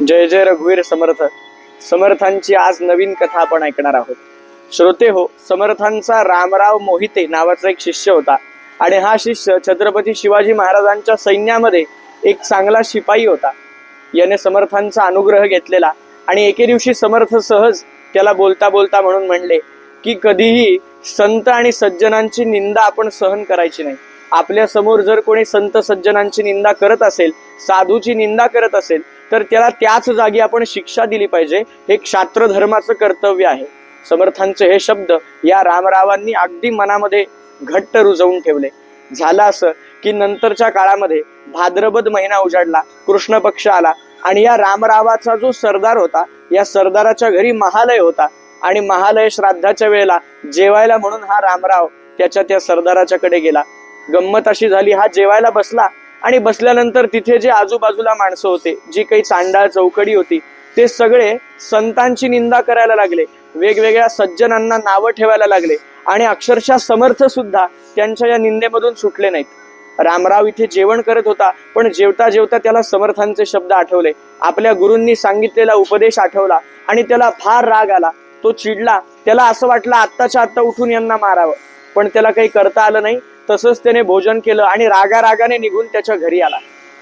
जय जय रघुवीर समर्थ. समर्थांची आज नवीन कथा आपण ऐकणार आहोत. श्रोते हो समर्थांचा रामराव मोहिते नावाचा एक शिष्य होता आणि हा शिष्य छत्रपती शिवाजी महाराजांच्या सैन्यामध्ये एक चांगला शिपाई होता. याने समर्थांचा अनुग्रह घेतलेला आणि एके दिवशी समर्थ सहज त्याला बोलता बोलता म्हणून म्हणले की कधीही संत आणि सज्जनांची निंदा आपण सहन करायची नाही. आपल्यासमोर जर कोणी संत सज्जनांची निंदा करत असेल साधूची निंदा करत असेल तर त्याला त्याच जागी आपण शिक्षा दिली पाहिजे. हे क्षात्र धर्माचं कर्तव्य आहे. समर्थांचे हे शब्द या रामरावांनी अगदी मनामध्ये घट्ट रुजवून ठेवले. झालं असं की नंतरच्या काळामध्ये भाद्रपद महिना उजाडला कृष्ण पक्ष आला आणि या रामरावाचा जो सरदार होता या सरदाराच्या घरी महालय होता आणि महालय श्राद्धाच्या वेळेला जेवायला म्हणून हा रामराव त्याच्या त्या सरदाराच्याकडे गेला. गंमत अशी झाली हा जेवायला बसला आणि बसल्यानंतर तिथे जे आजूबाजूला माणसं होते जी काही चांडाळ चौकडी होती ते सगळे संतांची निंदा करायला लागले. वेगवेगळ्या सज्जनांना नावं ठेवायला लागले आणि अक्षरशः समर्थ सुद्धा त्यांच्या या निंदेमधून सुटले नाहीत. रामराव इथे जेवण करत होता पण जेवता जेवता त्याला समर्थांचे शब्द आठवले. आपल्या गुरूंनी सांगितलेला उपदेश आठवला आणि त्याला फार राग आला. तो चिडला. त्याला असं वाटलं आत्ताच्या आत्ता उठून यांना मारावं. पण त्याला काही करता आलं नाही. तसंच त्याने भोजन केलं आणि रागा रागाने निघून त्याच्या घरी आला.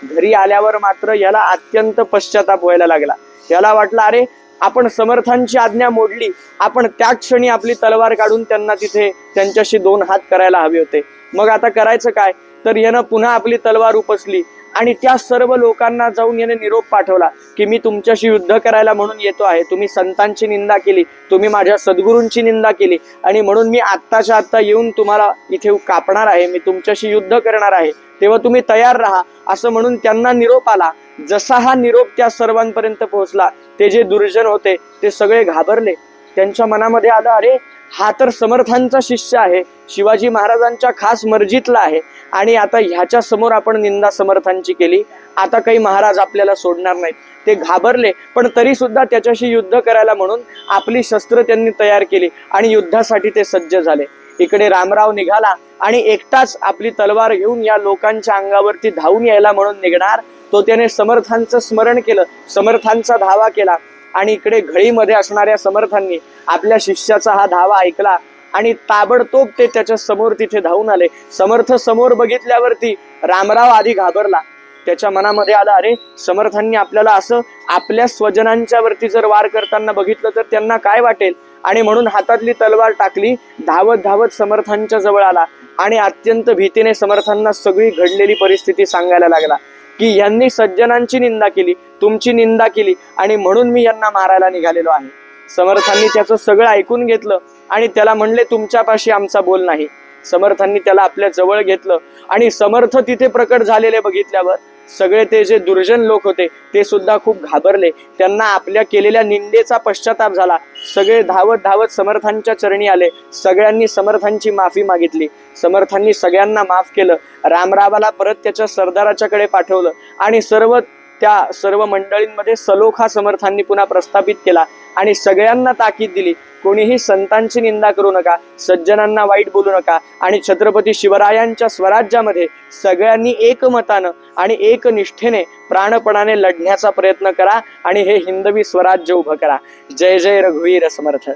घरी आल्यावर मात्र याला अत्यंत पश्चाताप व्हायला लागला. याला वाटलं अरे आपण समर्थांची आज्ञा मोडली. आपण त्याच क्षणी आपली तलवार काढून त्यांना तिथे त्यांच्याशी दोन हात करायला हवे होते. मग आता करायचं काय? तर यानं पुन्हा आपली तलवार उपसली. आणि त्या सर्व लोकांना जाऊन याने निरोप पाठवला की मी तुमच्याशी युद्ध करायला म्हणून येतो आहे. तुम्ही संतांची निंदा केली तुम्ही माझ्या सद्गुरूंची निंदा केली आणि म्हणून मी आत्ताच्या आत्ता येऊन तुम्हाला इथे कापणार आहे मी तुमच्याशी युद्ध करणार आहे. तेव्हा तुम्ही तयार राहा असं म्हणून त्यांना निरोप आला. जसा हा निरोप त्या सर्वांपर्यंत पोहोचला ते जे दुर्जन होते ते सगळे घाबरले. त्यांच्या मनामध्ये आलं अरे हा तर समर्थांचा शिष्य आहे. शिवाजी महाराजांच्या खास मर्जीतला आहे. आणि आता ह्याच्या समोर आपण निंदा समर्थांची केली. आता काही महाराज आपल्याला सोडणार नाहीत. ते घाबरले पण तरी सुद्धा त्याच्याशी युद्ध करायला म्हणून आपली शस्त्र त्यांनी तयार केली आणि युद्धासाठी ते सज्ज झाले. इकडे रामराव निघाला आणि एकटाच आपली तलवार घेऊन या लोकांच्या अंगावरती धावून यायला म्हणून निघणार तो त्याने समर्थांचं स्मरण केलं. समर्थांचा धावा केला. आणि इकडे घळीमध्ये असणाऱ्या समर्थांनी आपल्या शिष्याचा हा धावा ऐकला आणि ताबडतोब ते त्याच्यासमोर तिथे धावून आले. समर्थ समोर बघितल्यावरती रामराव आधी घाबरला. त्याच्या मनामध्ये आला अरे समर्थांनी आपल्याला असं आपल्या स्वजनांच्या वरती जर वार करताना बघितलं तर त्यांना काय वाटेल? आणि म्हणून हातातली तलवार टाकली धावत धावत समर्थांच्या जवळ आला आणि अत्यंत भीतीने समर्थांना सगळी घडलेली परिस्थिती सांगायला लागला. की यांनी सज्जनांची निंदा केली तुमची निंदा केली आणि म्हणून मी यांना मारायला निघालेलो आहे. समर्थांनी त्याचं सगळं ऐकून घेतलं आणि त्याला म्हणले तुमच्यापाशी आमचा बोल नाही. समर्थांनी त्याला आपल्या जवळ घेतलं. आणि समर्थ तिथे प्रकट झालेले बघितल्यावर सगळे ते जे दुर्जन लोक होते ते सुद्धा खूप घाबरले. त्यांना आपल्या केलेल्या निंदेचा पश्चाताप झाला. सगळे धावत धावत समर्थांच्या चरणी आले. सगळ्यांनी समर्थांची माफी मागितली. समर्थांनी सगळ्यांना माफ केलं. रामरावाला परत त्याच्या सरदाराच्याकडे पाठवलं. आणि सर्व त्या सर्व मंडळींमध्ये सलोखा समर्थांनी पुन्हा प्रस्थापित केला आणि सगळ्यांना ताकीद दिली. कोणीही संतांची निंदा करू नका सज्जनांना वाईट बोलू नका आणि छत्रपती शिवरायांच्या स्वराज्यामध्ये सगळ्यांनी एकमतानं आणि एकनिष्ठेने प्राणपणाने लढण्याचा प्रयत्न करा आणि हे हिंदवी स्वराज्य उभं करा. जय जय रघुवीर समर्थ.